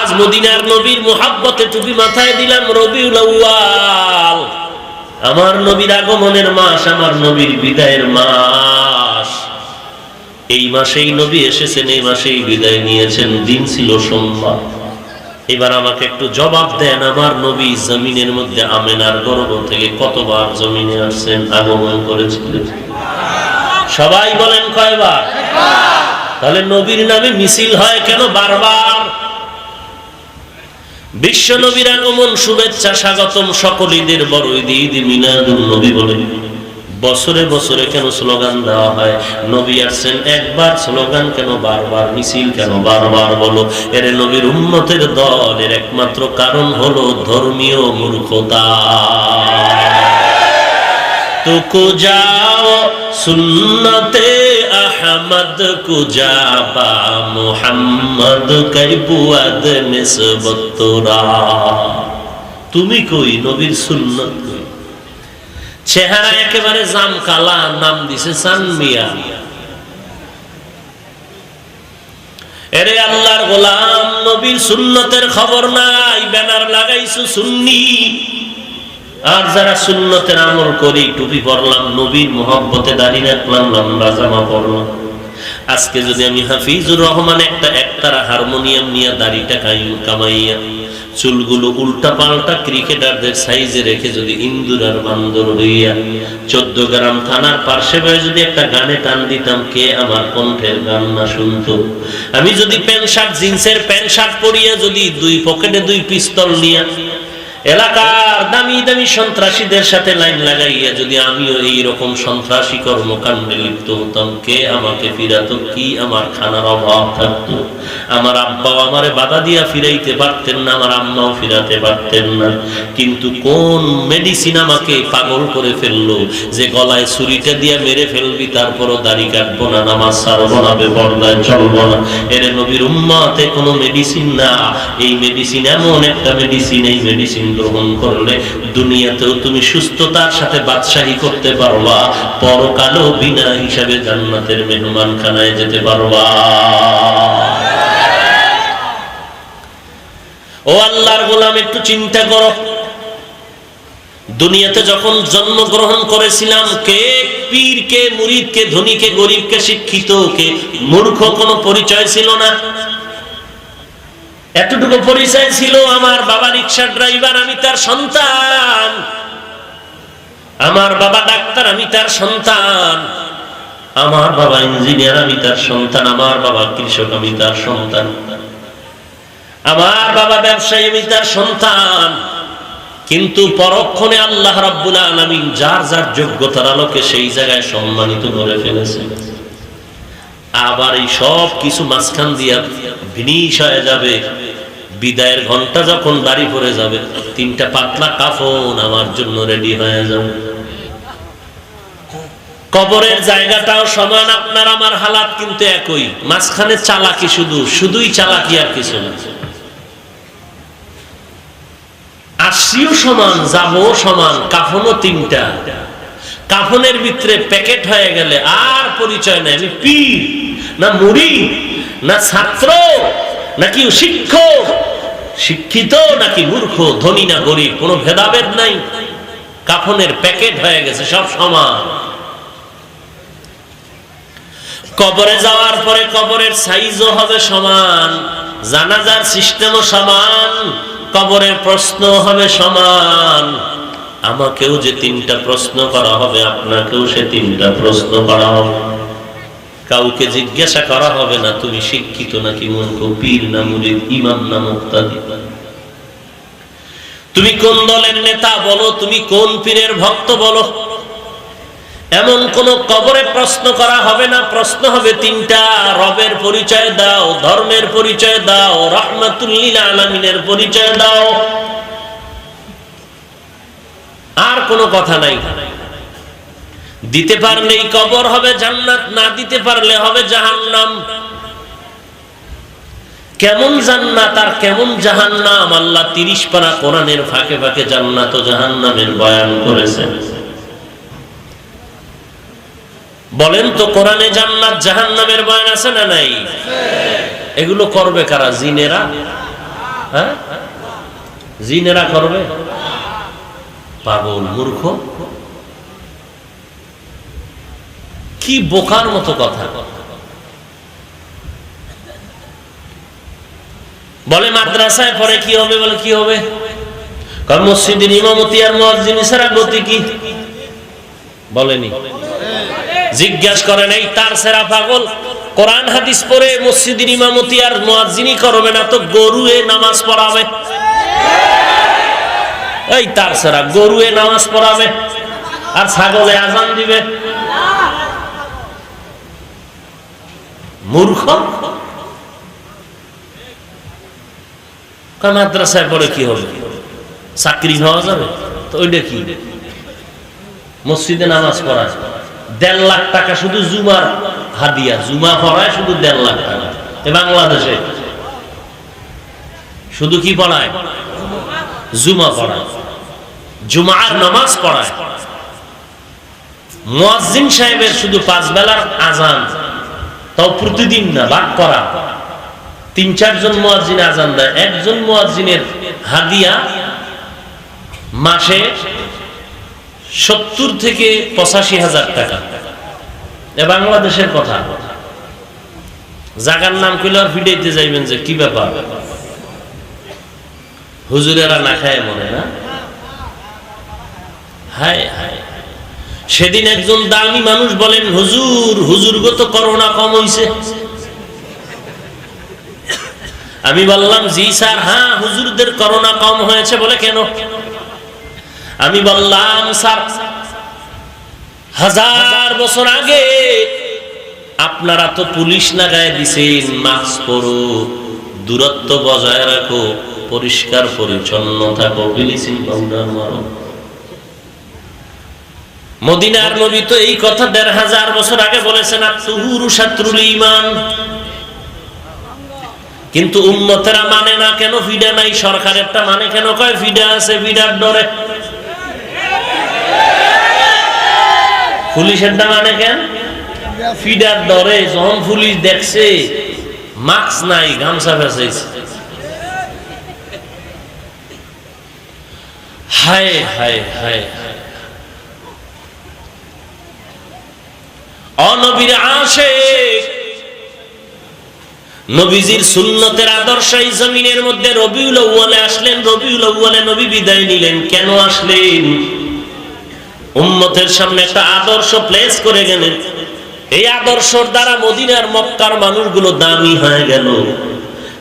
আজ মদিনার নবীর মোহাব্বতে টুপি মাথায় দিলাম রবিউল আমার নবীর আগমনের মাস আমার নবীর বিদায়ের মাস। এই মাসেই নবী এসেছেন, এই মাসেই বিদায় নিয়েছেন। দিন ছিল সোমবার। এবার আমাকে একটু জবাব দেন, আমার নবী জমিনের মধ্যে আমেনার গর্ব থেকে কতবার জমিনে আসছেন, আগমন করেছিলেন? সবাই বলেন কয়বার? তাহলে নবীর নামে মিছিল হয় কেন বারবার? বিশ্ব নবীর আগমন, শুভেচ্ছা, স্বাগতম সকল ঈদের বড় ঈদ ঈদ মিলাদুল নবী বলে। বছরে বছরে কেন স্লোগান দেওয়া হয়? নবী আসছেন একবার, স্লোগান কেন বারবার, মিছিল কেন বারবার বলো। এর নবীর উন্নতের দলের একমাত্র কারণ হলো ধর্মীয় মূর্খতা। तुको जाओ सुन्नते अहमद को जाबा मोहम्मद कई बुआद निसबत তোরা তুমি কই নবীর সুন্নত কই চেহারা একেবারে জাম কালা নাম দিছে সান মিয়া এরে আল্লাহর গোলাম নবীর সুন্নতের খবর নাই ব্যানার লাগাইছো সুন্নি আর যারা সুন্নতের আমল করি, টুপি পরলাম, নবীর মোহব্বতে দাঁড়িয়ে রাখলাম, লম্বা জামা পরলাম। আজকে যদি আমি হাফিজুর রহমান একটা একতারা হারমোনিয়াম নিয়ে দাড়িটা কামাইয়া, চুলগুলো উল্টা পাল্টা ক্রিকেটারদের সাইজে রেখে যদি ইন্দুর আর বান্দর হইয়া, চোদ্দ গ্রাম থানার পার্শ্বে যদি একটা গানে টান দিতাম, কে আমার কণ্ঠের গান না শুনতো? আমি যদি প্যান্ট শার্ট, জিন্সের প্যান্ট শার্ট পরিয়া যদি দুই পকেটে দুই পিস্তল নিয়ে এলাকার দামি দামি সন্ত্রাসীদের সাথে লাইন লাগাইয়া যদি আমিও এই রকম সন্ত্রাসী কর্মকাণ্ডে লিপ্ত হতাম, কে আমাকে ফিরাতো? কি আমার খানার অভাব থাকতো? আমার আব্বাও আমারে বাধা দিয়া ফিরাইতে পারতেন না, আমার আম্মাও ফিরাতে পারতেন না। কিন্তু কোন মেডিসিন আমাকে পাগল করে ফেলল? যে গলায় ছুরিটা দিয়া মেরে ফেলবি, তারপরও দাড়ি কাটবো না, নামাজ সারবো না, বেপর্দায় চলবো না। এর নবীর উম্মাতে কোনো মেডিসিন না। এই মেডিসিন এমন একটা মেডিসিন, এই মেডিসিন গ্রহণ করলে দুনিয়াতেও তুমি সুস্থতার সাথে বাদশাহী করতে পারবা, পরকালেও বিনা হিসাবে জান্নাতের মেহমান খানায় যেতে পারবা। ও আল্লাহর গোলাম, একটু চিন্তা করো। দুনিয়াতে যখন জন্মগ্রহণ করেছিলাম, কে পীর, কে মুরিদ, কে ধনী, কে গরিব, কে শিক্ষিত, কে মূর্খ, কোনো পরিচয় ছিল না। এতটুকু পরিচয় ছিল আমার বাবা রিক্সা ড্রাইভার, আমি তার সন্তান। আমার বাবা ডাক্তার, আমি তার সন্তান। আমার বাবা ইঞ্জিনিয়ার, আমি তার সন্তান। আমার বাবা কৃষক, আমি তার সন্তান। আমার বাবা ব্যবসায়ী, আমি তার সন্তান। কিন্তু পরক্ষণে আল্লাহ রাব্বুল আলামিন যার যার যোগ্যতার আলোকে সেই জায়গায় সম্মানিত করে ফেলেছে। আবার এই সব কিছু মাঝখান দিয়া ভিনিশ হয়ে যাবে। বিদায়ের ঘণ্টা যখন বাড়ি পড়ে যাবে, তিনটা পাতলা কাফন আমার জন্য রেডি হয়ে যাবে। কবরের জায়গাটাও সমান, আপনার আমার হালাত কিন্তু একই। মাঝখানে চালাকি শুধু, শুধুই চালাকি আর কিছু না। আসিও সমান যাব সমান, কাফনও তিনটা। কাফনের ভিতরে প্যাকেট হয়ে গেলে আর পরিচয় নাই, আমি পীর। না মুড়ি না ছাত্র, নাকি শিক্ষক, শিক্ষিত, নাকি মূর্খ, ধনী না গরিব, কোনো ভেদাভেদ নাই। কাফনের প্যাকেট হয়ে গেছে, সব সমান। কবরে যাওয়ার পরে কবরের সাইজও হবে সমান, জানাজার সিস্টেমও সমান, কবরের প্রশ্ন হবে সমান। আমাকেও যে তিনটা প্রশ্ন করা হবে, আপনাকেও সে তিনটা প্রশ্ন করা হবে। কাউকে জিজ্ঞাসা করা হবে না, তুমি শিক্ষিত নাকি মূর্খ, পীর না মুরিদ ইমাম না মুক্তাদি। তুমি কোন দলের নেতা বলো, তুমি কোন পীরের ভক্ত বলো? এমন কোন কবরে প্রশ্ন করা হবে না, প্রশ্ন হবে তিনটা, রবের পরিচয় দাও, ধর্মের পরিচয় দাও রহমাতুল্লিল পরিচয় দাও। আর কোনো কথা নাই। দিতে পারলেই কবর হবে জান্নাত, না দিতে পারলে হবে জাহান্নাম। কেমন জান্নাত আর কেমন জাহান্নাম? আল্লাহ তিরিশ পারা কোরআনের ফাঁকে ফাঁকে জান্নাত ও জাহান্নামের বয়ান করেছেন বলেন তো কোরআনে জান্নাত জাহান্নামের বয়ান আছে না নাই? এগুলো করবে কারা? জিনেরা? হ্যাঁ? জিনেরা করবে? পাগল, মূর্খ? কি বোকার মতো কথা? বলে, মাদ্রাসায় পরে কি হবে? বলে, কি হবে? ইমামতি আর গতি কি? বলেনি। জিজ্ঞাসা করেন এই তার সেরা পাগল। কোরআন, হাদিস পড়ে মসজিদের ইমামতি আর মুয়াজ্জিনই করবে না তো গরুয়ে নামাজ পড়াবে। এই তার সেরা গরুয়ে নামাজ পড়াবে। আর ছাগলে আজান দিবে। মূর্খ? মাদ্রাসায় পড়ে কি হবে? চাকরি হওয়া যাবে? তো ওইটা কি? মসজিদে নামাজ পড়া। দেড় লাখ টাকা শুধু জুমার হাদিয়া, জুমা পড়ায় শুধু দেড় লাখ টাকা। এ বাংলাদেশে। শুধু কি পড়ায়? জুমা পড়ায়। জুমার নামাজ পড়ায়। মুয়াজ্জিন সাহেবের শুধু পাঁচ বেলার আজান তাও প্রতিদিন না ভাগ করা। তিন, চারজন মুয়াজ্জিন আজান দেয়। একজন মুয়াজ্জিনের হাদিয়া মাসে সত্তর থেকে পঁচাশি হাজার টাকা। এ বাংলাদেশের কথা। জাগার নাম কইলে আর ফিডাইতে যাইবেন যে কি ব্যাপার? হুজুরেরা না খায় মনে না? হায় হায়। সেদিন একজন দামি মানুষ বলেন, হুজুর হুজুর গো তো করোনা কম হইছে। আমি বললাম, জি স্যার হ্যাঁ হুজুরদের করোনা কম হয়েছে বলে কেন? আমি বললাম, স্যার, হাজার বছর আগে আপনারা তো পুলিশ লাগায় দিছেন, মাস্ক পরো, দূরত্ব বজায় রাখো, পরিষ্কার, পরিচ্ছন্ন থাকো, ব্লিচিং পাউডার মারো। মদিনার নবী তো এই কথা দেড় হাজার বছর আগে বলেছেন ইমান কিন্তু উন্নতেরা মানে না কেন ফিডা নাই? সরকারেরটা মানে কেন? কয় ফিডা আছে ফিডার ডরে। পুলিশেরটা মানে কেন? ফিডার ডরে, যখন পুলিশ দেখছে, মাস্ক নাই, গামছা ফেসাইছে হায় হায় হায় হায়। অনবীর আসে নবীজির সুন্নতের আদর্শ এই জমিনের মধ্যে রবিউল আউয়ালে আসলেন, রবিউল আউয়ালে নবী বিদায় নিলেন। কেন আসলেন? উম্মতের সামনে একটা আদর্শ প্লেস করে গেলেন। এই আদর্শর দ্বারা মদিনার মক্কার মানুষগুলো দামি হয়ে গেল।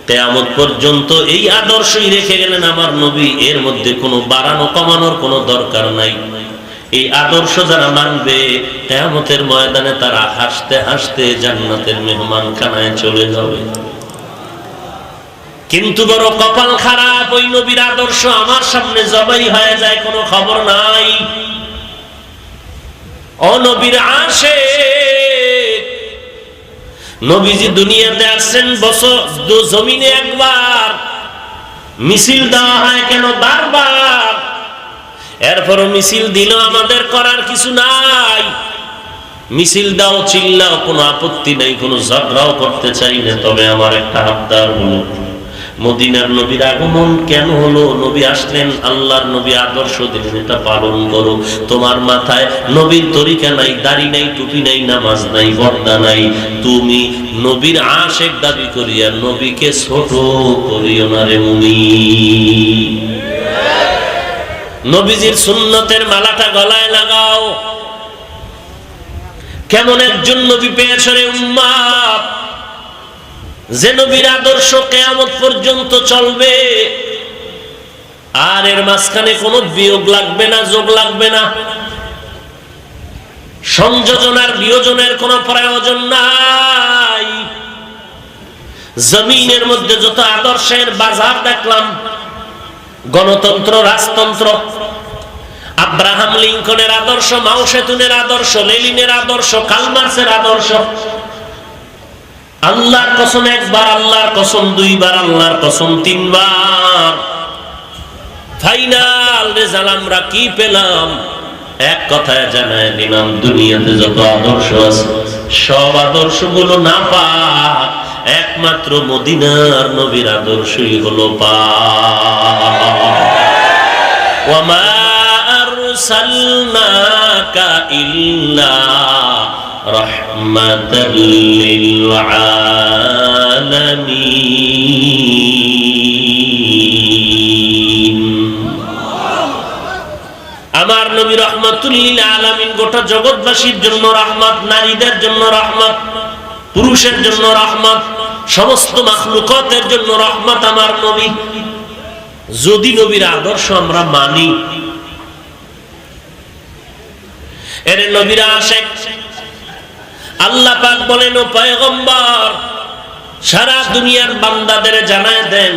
তেয়ামত পর্যন্ত এই আদর্শই রেখে গেলেন আমার নবী। এর মধ্যে কোনো বাড়ানো কমানোর কোনো দরকার নাই। এই আদর্শ যারা মানবে তেয়ামতের ময়দানে তারা হাসতে হাসতে জান্নাতের মেহমান খানায় চলে যাবে। কিন্তু বড় কপাল খারাপ, ওই নবীর আদর্শ আমার সামনে জবাই হয়ে যায়, কোনো খবর নাই। অনবীর আসে নবীজি দুনিয়াতে আসছেন বছর জমিনে একবার। মিছিল দেওয়া হয় কেন বারবার? এরপরও মিছিল দিল, আমাদের করার কিছু নাই। মিছিল দাও, চিল্লাও, কোনো আপত্তি নাই, কোনো ঝগড়াও করতে চাই না। তবে আমার একটা আবদার হলো, মদিনার নবীর আগমন কেন হলো? নবী আসলেন, আল্লাহর নবী আদর্শ দিলেন এটা পালন করো। তোমার মাথায় নবীর তরিকা নাই, দাড়ি নাই, টুপি নাই, নামাজ নাই বর্দা নাই। তুমি নবীর আশেক দাবি করিয়া নবীকে ছোট করিও না রে মুনি নবীজির সুন্নতের মালাটা গলায় লাগাও। কেমন একজন নবী পেয়েছ রে উম্মাদ? যে নবীর আদর্শ কেয়ামত পর্যন্ত চলবে। আর এর মাঝখানে কোনো বিয়োগ লাগবে না, যোগ লাগবে না। সংযোজনার বিয়োজনের কোনো প্রয়োজন নাই। জমিনের মধ্যে যত আদর্শের বাজার দেখলাম গণতন্ত্র, রাজতন্ত্র। আব্রাহাম লিঙ্কনের আদর্শ, মাও সেতুনের আদর্শ লেলিনের আদর্শ, কালমার্সের আদর্শ। আল্লাহর কসম একবার, আল্লাহর কসম দুইবার, আল্লাহর কসম তিনবার। ফাইনাল রেজাল্ট আমরা কি পেলাম? এক কথায় জানায় দিলাম, দুনিয়াতে যত আদর্শ আছে, সব আদর্শগুলো না পাক, একমাত্র মদিনার নবীর আদর্শই হলো পা আরসালনাকা ইল্লা রাহমাতাল লিল আলামিন আমার নবী রহমাতুল্লিল আলামিন গোটা জগৎবাসীর জন্য রহমত, নারীদের জন্য রহমত, পুরুষের জন্য রহমত, সমস্ত মাখলুকতের জন্য রহমত আমার নবী। যদি নবীর আদর্শ আমরা মানি, এর নবীরা আসে। আল্লাহ পাক বলেন, ও পয়গম্বর, সারা দুনিয়ার বান্দাদের জানায় দেন,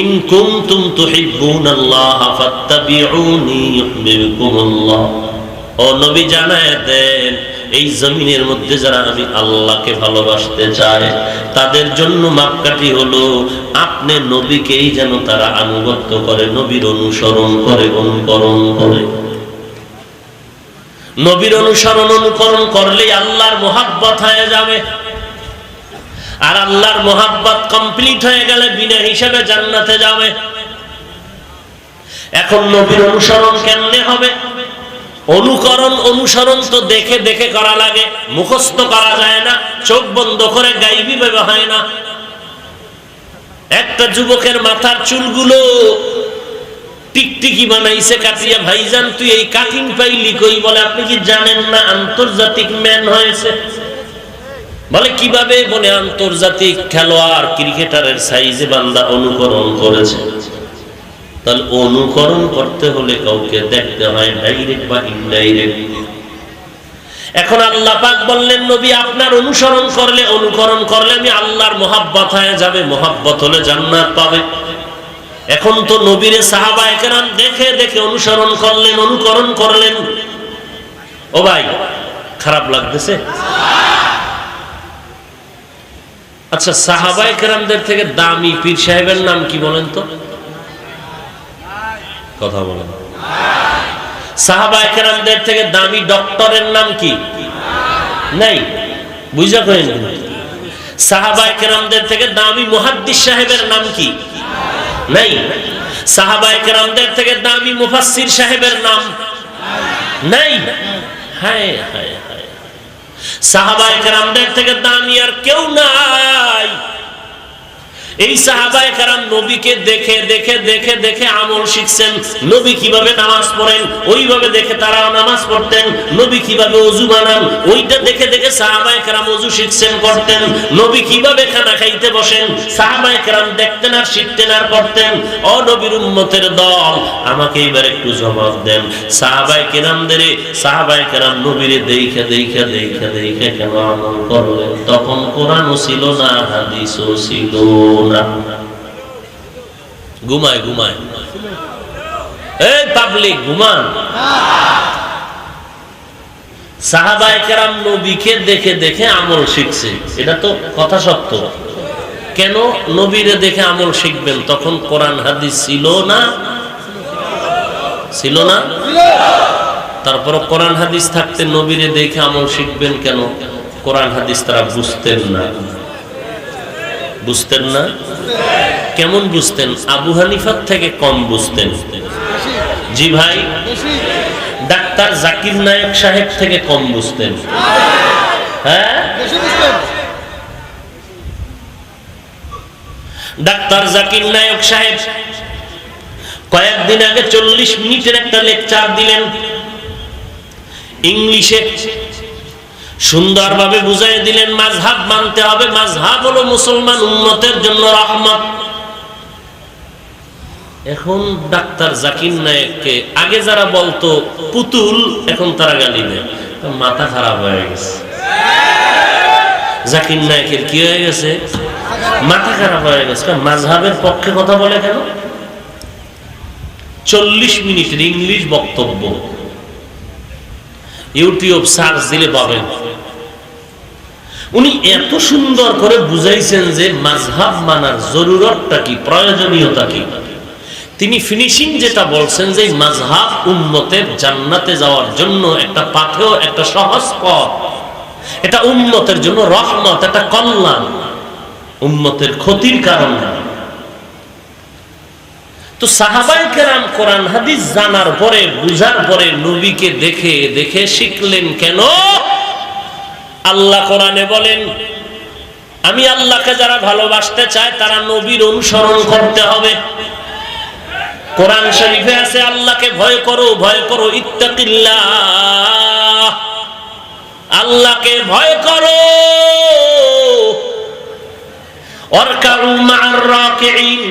ইন কুনতুম তুহিব্বুনাল্লাহ ফাত্তাবিউনি ইউহিব্বুকুমুল্লাহ। ও নবী জানায় দেন এই জমিনের মধ্যে যারা আমি আল্লাহকে ভালোবাসতে চায় তাদের জন্য মাপকাঠি হলো, আপনি নবীকেই যেন তারা আনুগত্য করে, নবীর অনুসরণ করে, অনুকরণ করে। নবীর অনুসরণ, অনুকরণ করলেই আল্লাহর মোহাব্বত হয়ে যাবে। আর আল্লাহর মোহাব্বত কমপ্লিট হয়ে গেলে বিনা হিসাবে জান্নাতে যাবে। এখন নবীর অনুসরণ কেমনে হবে? অনুকরণ, অনুসরণ তো দেখে দেখে করা লাগে, মুখস্থ করা যায় না, চোখ বন্ধ করে গাইবি হয় না। একটা যুবকের মাথার চুলগুলো টিকটিকি বানাইছে কাটিয়া, ভাইজান, তুই এই কাটিং পাইলি কই? বলে, আপনি কি জানেন না, আন্তর্জাতিক ম্যান হয়েছে? বলে, কীভাবে? বলে, আন্তর্জাতিক খেলোয়াড়, ক্রিকেটারের সাইজে বান্দা অনুকরণ করেছে। তাহলে অনুকরণ করতে হলে কাউকে দেখতে হয় ডাইরেক্ট বা ইনডাইরেক্ট এখন আল্লাহ পাক বললেন, নবী, আপনার অনুসরণ করলে অনুকরণ করলে আমি আল্লাহর মোহাব্বত হয়ে যাবে, মোহাব্বত হলে জান্নাত পাবে। এখন তো নবীরে সাহাবা একরাম দেখে দেখে অনুসরণ করলেন, অনুকরণ করলেন। ও ভাই, খারাপ লাগতেছে? আচ্ছা সাহাবা একরামদের থেকে দামি পীর সাহেবের নাম কি বলেন তো? কথা বলেন। সাহাবা একরামদের থেকে দামি ডক্টরের নাম কি? নাই। বুঝা করেন থেকে দামি মুহাদ্দিস সাহেবের নাম কি? নাই। সাহাবা থেকে দামি সাহেবের নাম? নাই। হায় হায় হায় থেকে দামি আর কেউ নাই। এই সাহাবায়ে কারাম নবীকে দেখে দেখে দেখে দেখে আমল শিখছেন। নবী কীভাবে নামাজ পড়েন, ওইভাবে দেখে তারাও নামাজ পড়তেন। নবী কীভাবে অজু বানান, ওইটা দেখে দেখে সাহাবায়ে কারাম অজু শিখছেন, করতেন। নবী কীভাবে খানা খাইতে বসেন, সাহাবায়ে কারাম দেখতেন আর শিখতেন আর করতেন। ও নবীর উম্মতের দল, আমাকে এবার একটু জবাব দেন। সাহাবায়ে কেরামদের, সাহাবায়ে কেরাম নবীরে দেখে দেখে দেখে দেখে কেন আমল করলেন? তখন কোরআনও ছিল না, হাদিসও ছিল। না ঘুমায় ঘুমায়। এই পাবলিক ঘুমান। সাহাবায়ে নবীকে দেখে দেখে আমল শিখছে। এটা তো কথা সত্য। কেন নবীরে দেখে আমল শিখবেন? তখন কোরআন, হাদিস ছিল না? ছিল না? তারপর কোরআন, হাদিস থাকতে নবীরে দেখে আমল শিখবেন কেন? কোরআন, হাদিস তারা বুঝতেন না। বুঝতেন না? কেমন বুঝতেন? আবু হানিফার থেকে কম বুঝতেন। জি ভাই, ডাক্তার জাকির নায়ক সাহেব থেকে কম বুঝতেন। হ্যাঁ? ডাক্তার জাকির নায়ক সাহেব, কয়েকদিন আগে চল্লিশ মিনিটের একটা লেকচার দিলেন। ইংলিশে সুন্দরভাবে বুঝাই দিলেন মাঝহাব মানতে হবে। মাঝহাব হলো মুসলমান উন্নতের জন্য রহমত। এখন ডাক্তার জাকির নায়ককে আগে যারা বলতো, পুতুল, এখন তারা গালি দেয়। মাথা খারাপ হয়ে গেছে। জাকির নায়কের কি হয়ে গেছে? মাথা খারাপ হয়ে গেছে। মাঝহাবের পক্ষে কথা বলে কেন? চল্লিশ মিনিটের ইংলিশ বক্তব্য। ইউটিউব সার্চ দিলে পাবেন। উনি এত সুন্দর করে বুঝাইছেন যে মাঝহাব মানার জরুরতটা কি, প্রয়োজনীয়তা কি? তিনি ফিনিশিং যেটা বলছেন যে মাঝহাব উম্মতের জান্নাতে যাওয়ার জন্য একটা পাথেও একটা সহজ পথ। এটা উম্মতের জন্য রহমত একটা কল্যাণ। উম্মতের ক্ষতির কারণ তো সাহাবাই কেরাম কোরআন হাদিস জানার পরে, বুঝার পরে নবীকে দেখে দেখে শিখলেন কেন? আল্লাহ কোরআনে বলেন, আমি আল্লাহকে যারা ভালোবাসতে চায়, তারা নবীর অনুসরণ করতে হবে। কোরআন শরীফে আছে, আল্লাহকে ভয় করো ভয় করো, ইত্তাকিল্লাহ। আল্লাহকে ভয় করো।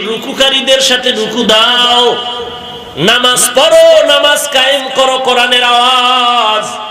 রুকুকারীদের সাথে রুকু দাও। নামাজ পড়ো, নামাজ কায়েম করো কোরআনের আওয়াজ।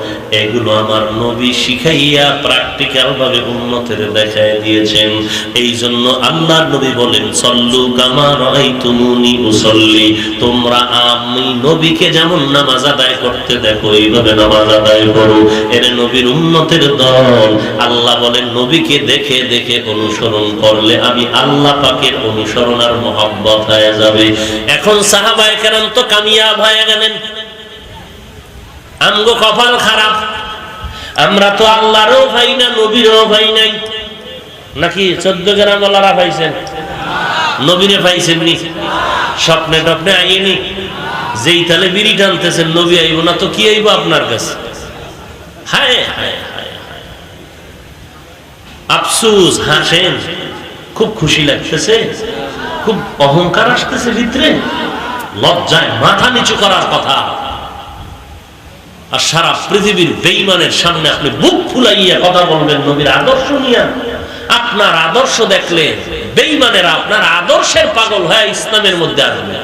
এগুলো আমার নবী শিখাইয়া প্র্যাকটিক্যাল ভাবে উন্মতের দেখায় দিয়েছেন। এই জন্য আল্লাহ নবী বলেন, সল্লু কামা রাইতুমুনি উসল্লি। তোমরা আমি নবীকে যেমন নামাজ আদায় করতে দেখো, এইভাবে নামাজ আদায় করো। এর নবীর উন্মতের দল। আল্লাহ বলেন, নবীকে দেখে দেখে অনুসরণ করলে আমি আল্লাহ পাকের অনুসরণ আর মহব্বত হয়ে যাবে। এখন সাহাবায়ে কেরাম তো কামিয়াব হয়ে গেলেন। আমগো কপাল খারাপ। আমরা তো আল্লাহরও ভাই না, নবীরও ভাই নাই। নাকি চোদ্দ গ্রাম আল্লাহরা পাইছেন? নবীরে পাইছেন নি স্বপ্নে টপ্নে আইনি। যেই তালে বিড়ি টানতেছেন, নবী আইব না তো কি আইব আপনার কাছে? হায়। আফসুস, হাসেন। খুব খুশি লাগতেছে। খুব অহংকার আসতেছে ভিতরে। লজ্জায় মাথা নিচু করার কথা। আর সারা পৃথিবীর বেইমানের সামনে আপনি বুক ফুলাইয়া কথা বলবেন, নবীর আদর্শ নিয়ে। আপনার আদর্শ দেখলে বেইমানেরা আপনার আদর্শের পাগল হয়ে ইসলামের মধ্যে আসবে।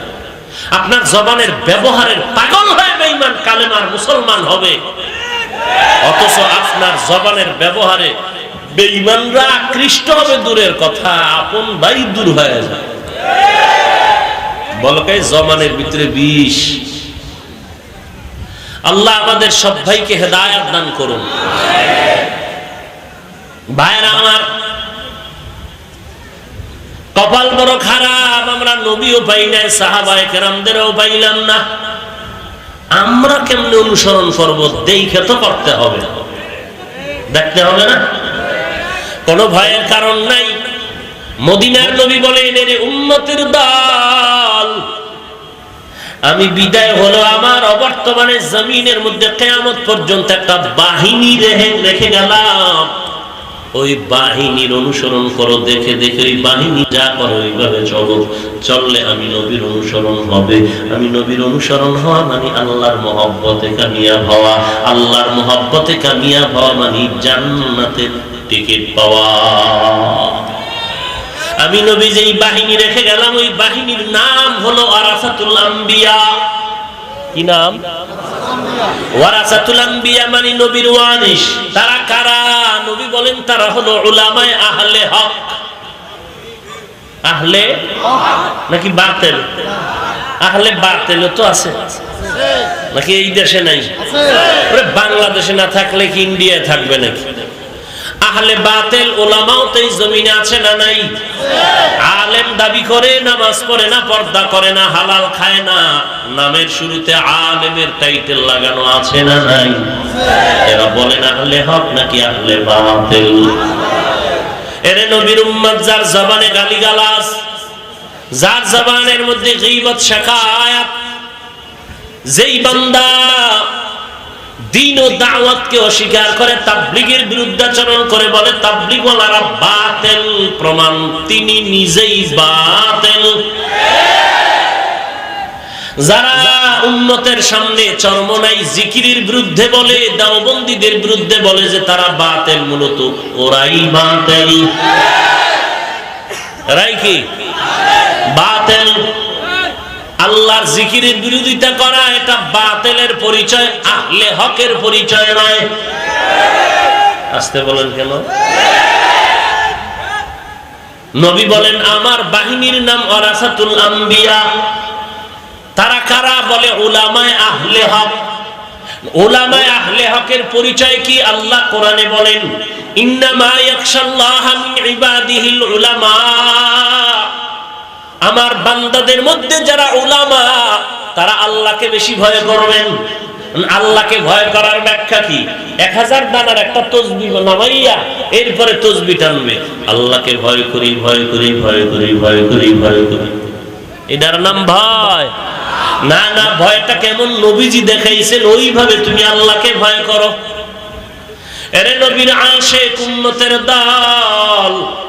আপনার জবানের ব্যবহারের পাগল হয়ে বেইমান কালেমার মুসলমান হবে। অথচ আপনার জবানের ব্যবহারে বেইমানরা আকৃষ্ট হবে, দূরের কথা আপন ভাই দূর হয়ে যায় বলকে জমানের ভিতরে বিষ। আল্লাহ আমাদের সব ভাইকে হেদায়াত দান করুন। ভাইরা আমার, কপাল বড় খারাপ, আমরা নবীও পাই নাই, সাহাবায়ে কেরামদেরও পাইলাম না। আমরা কেমনে অনুসরণ করব, দেখে তো করতে হবে। দেখতে হবে না? কোনো ভয়ের কারণ নাই। মদিনার নবী এর উন্নতির দল আমি বিদায় হলো আমার অবর্তমানে জমিনের মধ্যে কেয়ামত পর্যন্ত একটা বাহিনী রেখে রেখে গেলাম। ওই বাহিনীর অনুসরণ করো, দেখে দেখে ওই বাহিনী যা করো ওইভাবে চলো। চললে আমি নবীর অনুসরণ হবে। আমি নবীর অনুসরণ হওয়া মানে আল্লাহর মহব্বতে কামিয়াব হওয়া। আল্লাহর মহব্বতে কামিয়াব হওয়া মানে জান্নাতের টিকিট পাওয়া। আমি নবী যেই বাহিনী রেখে গেলাম ওই বাহিনীর নাম হলো আরাসাতুল আম্বিয়া। কি নাম? ওয়ারাসাতুল আম্বিয়া মানে নবীর তারা কারা? নবী বলেন তারা হলো উলামায়ে আহলে হক। আহলে? নাকি বাতেল? আহলে বাতেল তো আছে। নাকি এই দেশে নাই? বাংলাদেশে না থাকলে কি ইন্ডিয়ায় থাকবে নাকি? আহলে বাতেল ওলামাও তো এই জমিনে আছে না নাই? আলেম দাবি করে, নামাজ পড়ে না, পর্দা করে না, হালাল খায় না। নামের শুরুতে আলেমের টাইটেল লাগানো আছে না নাই? এরা বলেন আহলে হক নাকি আহলে বাতেল? এরে নবীর উম্মত যার জবানে গালিগালাজ, যার জবানের মধ্যে গীবত শাখায়াত, যেই বান্দা দিন ও দাওয়াতকে অস্বীকার করে, তাবলিগের বিরুদ্ধাচরণ করে বলে, তাবলিগওয়ালারা বাতেল, প্রমাণ তিনি নিজেই বাতেল। যারা উন্নতের সামনে চরমনাই জিকিরের বিরুদ্ধে বলে, দাওবন্দীদের বিরুদ্ধে বলে যে তারা বাতেল, মূলত ওরাই বাতেল। রাই কি? বাতেল। আল্লাহর জিকিরের বিরোধিতা করা এটা বাতেলের পরিচয়, আহলে হকের পরিচয় নয়। আসতে বলেন কেন? নবী বলেন, আমার বাহিনীর নাম অরাসাতুল আম্বিয়া। তারা কারা বলে? উলামায় আহলে হক। ওলামায় আহলে হকের পরিচয় কি? আল্লাহ কোরআনে বলেন, ইন্নামা ইয়াখশাল্লাহা মিন ইবাদিহিল উলামা। আমার বান্দাদের মধ্যে যারা উলামা, তারা আল্লাহকে বেশি ভয় করবেন। আল্লাহকে ভয় করার ব্যাখ্যা কি? এক হাজার দানার একটা তসবি নামাইয়া এরপরে তসবি টানবে। আল্লাহকে ভয় করি ভয় করি ভয় করি ভয় করি ভয় করি। এটার নাম ভয়। না না, ভয়টা কেমন নবীজি দেখাইছেন, ওইভাবে তুমি আল্লাহকে ভয় করো। এরে নবীর আশে কুম্মতের দল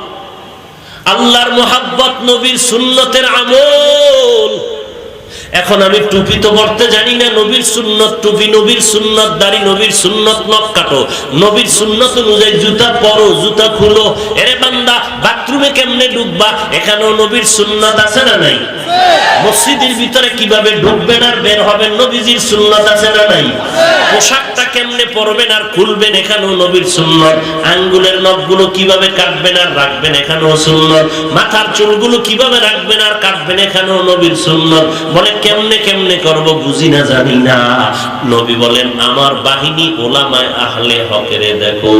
আল্লাহর মোহাব্বত, নবীর সুন্নতের আমল। এখন আমি টুপি তো পড়তে জানি না, নবীর সুন্নত টুপি, নবীর সুন্নত দাড়ি, নবীর সুন্নত নখ কাটো। নবীর সুন্নত অনুযায়ী জুতা পরো, জুতা খুলো। এরে বান্দা, বাথরুমে কেমনে ডুববা? এখানেও নবীর সুন্নত আছে না নাই? মসজিদের ভিতরে কীভাবে ঢুকবেন আর বের হবেন, নবীজির সুন্নত আছে না নাই? পোশাকটা কেমনে পরবেন আর খুলবেন এখানেও নবীর সুন্নত? আঙ্গুলের নখগুলো কীভাবে কাটবেন আর রাখবেন এখানেও সুন্নত? মাথার চুলগুলো কীভাবে রাখবেন আর কাটবেন এখানেও নবীর সুন্নত? বলে, কেমনে কেমনে করব বুঝি না জানি না। নবী বলেন, আমার বাহিনী ওলামায় আহলে হকেরে দেখো,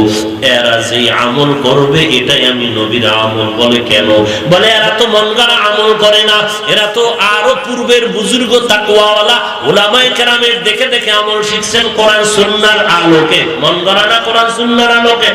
এরা যে আমল করবে, এটাই আমি নবীর আমল বলে কেন? বলে, এরা তো মন আমল করে না, এরা তো আরও পূর্বের বুজুর্গ তাকুয়াওয়ালা ওলামায় কেরামের দেখে দেখে আমল শিখছেন কোরআন সুন্নার আলোকে। মন করা না কোরআন সুন্নার আলোকে?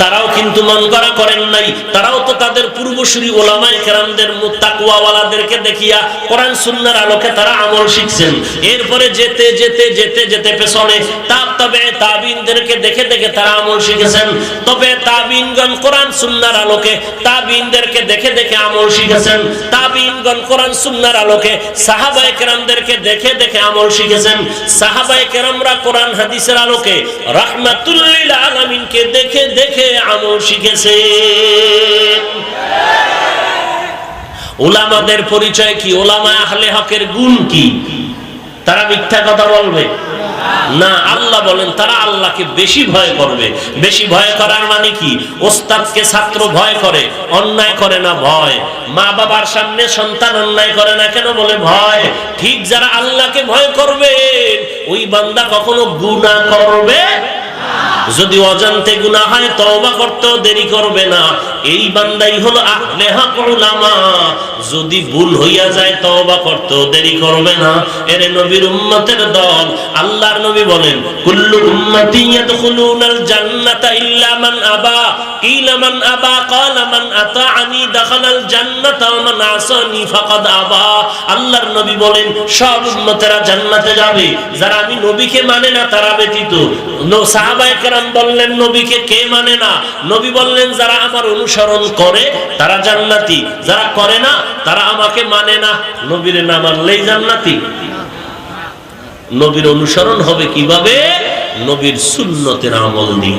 তারাও কিন্তু মন করা করেন নাই। তারাও তো তাদের পূর্বসূরি ওলামাই কেরামদের মুত্তাকুয়াওয়ালাদেরকে দেখিয়া কোরআন সুন্নার আলোকে তারা আমল শিখছেন। এরপরে যেতে যেতে যেতে যেতে পেছনে তাব তবে তাবিনদেরকে দেখে দেখে তারা আমল শিখেছেন। তবে তাবিনগণ কোরআন সুন্নার আলোকে তাবিনদেরকে দেখে দেখে আমল শিখেছেন। তাবিনগণ কোরআন সুন্নার আলোকে সাহাবায়ে কেরামদেরকে দেখে দেখে আমল শিখেছেন। সাহাবায়ে কেরামরা কোরআন হাদিসের আলোকে রাহমাতুল্লিল আলামিনকে দেখে দেখে আমল শিখেছে। ওলামাদের পরিচয় কি? ওলামা আহলে হকের গুণ কি? তারা মিথ্যা কথা বলবে? না, আল্লাহ বলেন, তারা আল্লাহকে বেশি ভয় করবে। বেশি ভয় করার মানে কি? ওস্তাদকে ছাত্র ভয় করে, অন্যায় করে না ভয়। মা বাবার সামনে সন্তান অন্যায় করে না কেন বলে ভয়? ঠিক যারা আল্লাহকে ভয় করবে, ওই বান্দা কখনো গুনাহ করবে যদি অজান্তে গুণা হয়, তওবা করতেও দেরি করবে না। এই বান্দাই হলো যদি ভুল হইয়া যায়, তওবা করতেও দেরি করবে না। এরে নবীর উম্মতের দল, আল্লাহর নবী বলেন, কুল্লু উম্মতি ইয়াদখুলুনাল জান্নাতা ইল্লা মান আবা। কিলা মান আবা, ক্বালা মান দাখালাল জান্নাতা ওয়া মান আসানি ফাকাদ আবা। আল্লাহর নবী বলেন, সব উম্মতেরা জান্নাতে যাবে। যারা আমি নবীকে মানে না, তারা ব্যতীত। সাহাবায়ে কেরাম বললেন, নবীকে কে মানে না? নবী বললেন, যারা আমার অনুসরণ করে, তারা জান্নাতি। যারা করে না, তারা আমাকে মানে না। নবীর না মানলেই জান্নাতি। নবীর অনুসরণ হবে কীভাবে? নবীর সুন্নতের আমল দিয়ে।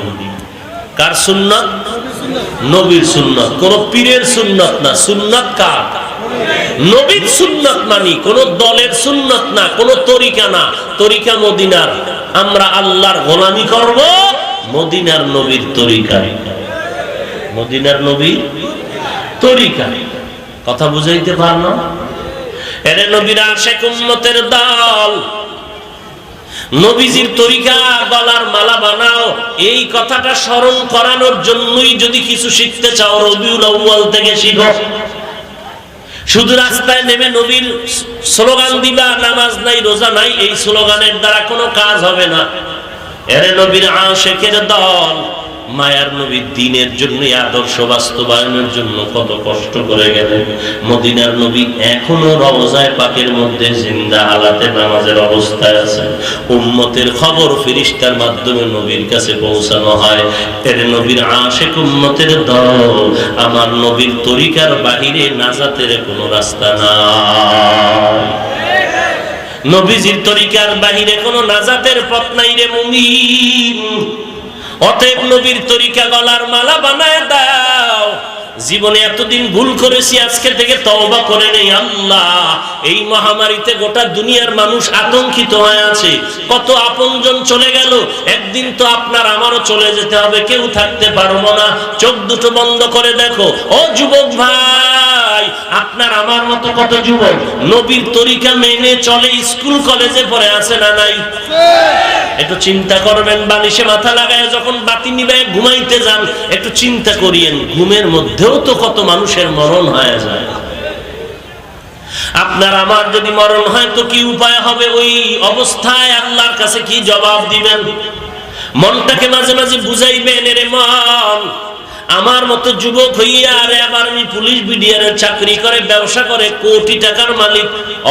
কার সুন্নত? নবীর সুন্নত। কোন পীরের সুন্নত না। সুন্নত কার? নবীর সুন্নত মানি। কোন দলের সুন্নত না। কোন তরিকা না। তরিকা মদিনার। আমরা আল্লাহর গোলামি করব মদিনার নবীর তরিকায়। মদিনার নবীর তরিকায়। কথা বুঝাইতে পারল? এরে নবীর আশেক উম্মতের দল। নবীজির তরিকা গলার মালা বানাও। এই কথাটা স্মরণ করানোর জন্যই যদি কিছু শিখতে চাও, রবিউল আউয়াল থেকে শিখো। শুধু রাস্তায় নেমে নবীর স্লোগান দিবা, নামাজ নাই, রোজা নাই, এই স্লোগানের দ্বারা কোনো কাজ হবে না। এরে নবীর আশেকের দল, মায়ার নবীর দিনের জন্য, আদর্শ বাস্তবায়নের জন্য কত কষ্ট করে গেলেন। মদিনার নবী এখনও রওজায় পাকের মধ্যে জিন্দা হালাতে নামাজের অবস্থায় আছে উম্মতের খবর ফিরিস্তার মাধ্যমে নবীর কাছে পৌঁছানো হয়। এর নবীর আশেক উম্মতের দল, আমার নবীর তরিকার বাহিরে নাজাতের কোনো রাস্তা নাই। নবীজির তরিকার বাহিরে কোনো নাজাতের পথ নাই রে মুমিন। অতএব নবীর তরিকা গলার মালা বানায় দাও। জীবনে এতদিন ভুল করেছি, আজকে থেকে তওবা করে নেই আল্লাহ। এই মহামারীতে গোটা দুনিয়ার মানুষ আতঙ্কিত হয়ে আছে। কত আপনজন চলে গেল, একদিন তো আপনার আমারও চলে যেতে হবে, কেউ থাকতে পারব না। চোখ দুটো বন্ধ করে দেখো। ও যুবক ভাই! আপনার আমার মতো কত যুবক? নবীর তরিকা মেনে চলে, স্কুল, কলেজে পড়ে আছে না নাই? একটু চিন্তা করবেন, বালিশে মাথা লাগায় যখন বাতি নিবে, ঘুমাইতে যান, একটু চিন্তা করিয়েন, ঘুমের মধ্যেও তো কত মানুষের মরণ হয়ে যায়। আপনার আমার যদি মরণ হয়, তো কি উপায় হবে? ওই অবস্থায় আল্লাহর কাছে কি জবাব দিবেন? মনটাকে মাঝে মাঝে বুঝাইবেন, এরে মন আমার মতো যুবক হইয়া, আরে আবার আমি পুলিশ বিডিআরের চাকরি করে, ব্যবসা করে, কোটি টাকার মালিক,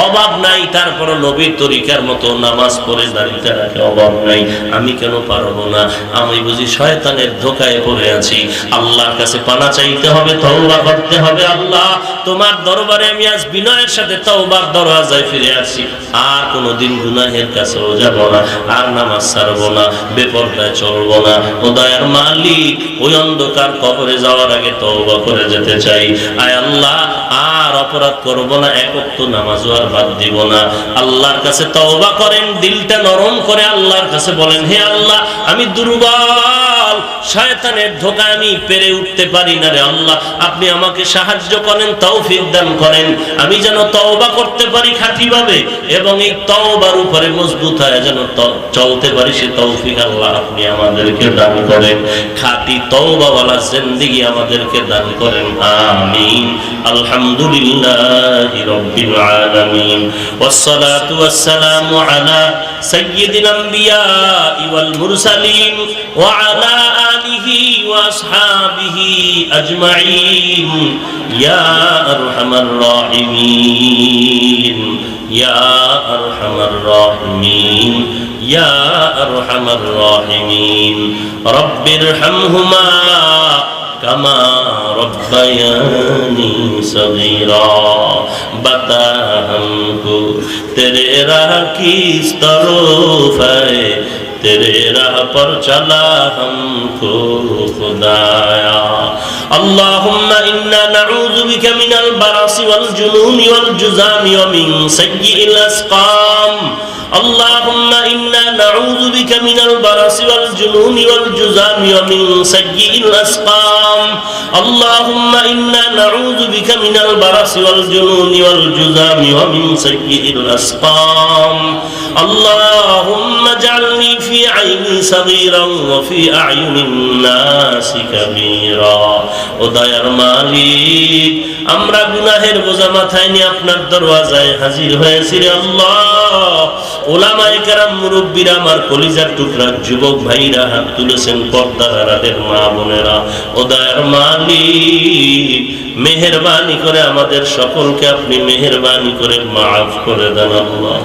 অভাব নাই। তারপর নবীর তরিকার মতো নামাজ পড়ে দাঁড়িয়ে রাখে অভাব নাই। আমি কেন পারব না? আমি বুঝি শয়তানের ধোকায় পড়ে আছি। আল্লাহর কাছে পানা চাইতে হবে, তওবা করতে হবে আল্লাহ। তোমার দরবারে আমি আজ বিনয়ের সাথে তওবার দরওয়াজায় ফিরে আসি। আর কোনোদিন গুনাহের কাছেও যাব না, আর নামাজ ছাড়বো না, বেপরদায় চলবো না। ও দয়ার মালিক, ওই অন্ধকার কবরে যাওয়ার আগে তওবা করে যেতে চাই। আয় আল্লাহ, আর অপরাধ করব না একত্র নামাজও আর বাদ দিব না। আল্লাহর কাছে তওবা করেন, দিলটা নরম করে আল্লাহর কাছে বলেন, হে আল্লাহ, আমি দুর্বল, শয়তানের ধোকা আমি পেরে উঠতে পারি না রে আল্লাহ। আপনি আমাকে সাহায্য করেন, তৌফিক দান করেন। আমি যেন তওবা করতে পারি খাঁটিভাবে এবং এই তওবার উপরে মজবুত হয়ে যেন ত- চলতে পারি, সে তৌফিক আল্লাহ আপনি আমাদেরকে দান করেন। খাঁটি তওবাওয়ালা জিন্দেগি আমাদেরকে দান করেন আমিন আলহামদুলিল্লাহ রব্বিল আলামিন والصلاة والسلام على سيد الأنبياء والمرسلين وعلى آله وأصحابه أجمعين يا أرحم الراحمين يا أرحم الراحمين يا أرحم الراحمين رب ارحمهما كما ربياني صغيرا بتا ہم کو تیرے راہ کی اس طرف ہے تیرے راہ پر چلا ہم کو خدایا اللهم إنا نعوذ بك من البرص والجنون والجزام ومن سيء الأسقام اللهم إنا نعوذ بك من البرص والجنون والجزام ومن سيء الأسقام اللهم إنا نعوذ بك من البرص والجنون والجزام ومن سيء الأسقام اللهم اجعلني في عيني صغيرا وفي أعين الناس كبيرا ودير মালিক আমরা গুনাহের বোঝা মাথায় নিয়ে আপনার দরওয়াজায় হাজির হয়েছি রে আল্লাহ ওলামায়ে কেরাম মুরব্বীরা, আমার কলিজার টুকরা যুবক ভাইরা, হাত তুলেছেন পর্দারাদের মা বোনেরা। ও দয়ার মালিক করে আমাদের সকলকে আপনি মেহেরবানি করে মাফ করে দেন আল্লাহ।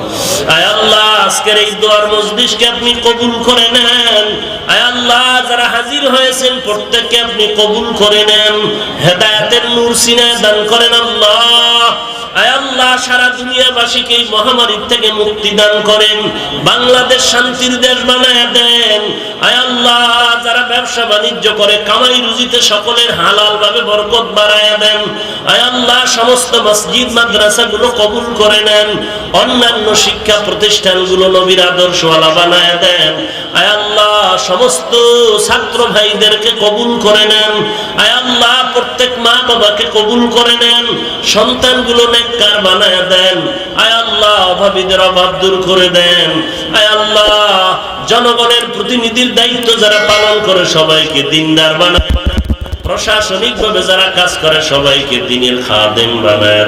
আয় আল্লাহ, আজকের এই দোয়ার মজলিসকে আপনি কবুল করে নেন। আয় আল্লাহ, যারা হাজির হয়েছেন প্রত্যেককে আপনি কবুল করে নেন। হেদায়েতের নূর সিনায় দান করেন আল্লাহ। আয় আল্লাহ, সারা দুনিয়াবাসীকে এই মহামারীর থেকে মুক্তি দান করেন, বাংলাদেশ শান্তির দেশ বানায় দেন। আল্লাহ, যারা ব্যবসা বাণিজ্য করে, কামাই রুজিতে সকলের হালাল ভাবে বরকত বাড়ায় দেন। আল্লাহ, সমস্ত মসজিদ, মাদ্রাসাগুলো কবুল করে নেন। অন্যান্য শিক্ষা প্রতিষ্ঠানগুলো নবীর আদর্শওয়ালা বানায় দেন। আল্লাহ, সমস্ত ছাত্র ভাইদেরকে কবুল করে নেন। আল্লাহ, প্রত্যেক মা বাবাকে কবুল করে নেন। সন্তানগুলো নেককার বানায় দেন। আল্লাহ, অভাবীদের অভাব দূর করে দেন। আয় আল্লাহ, জনগণের প্রতিনিধির দায়িত্ব যারা পালন করে সবাইকে দিনদার বানায়। প্রশাসনিক ভাবে যারা কাজ করে সবাইকে দিনের খাদেম বানায়।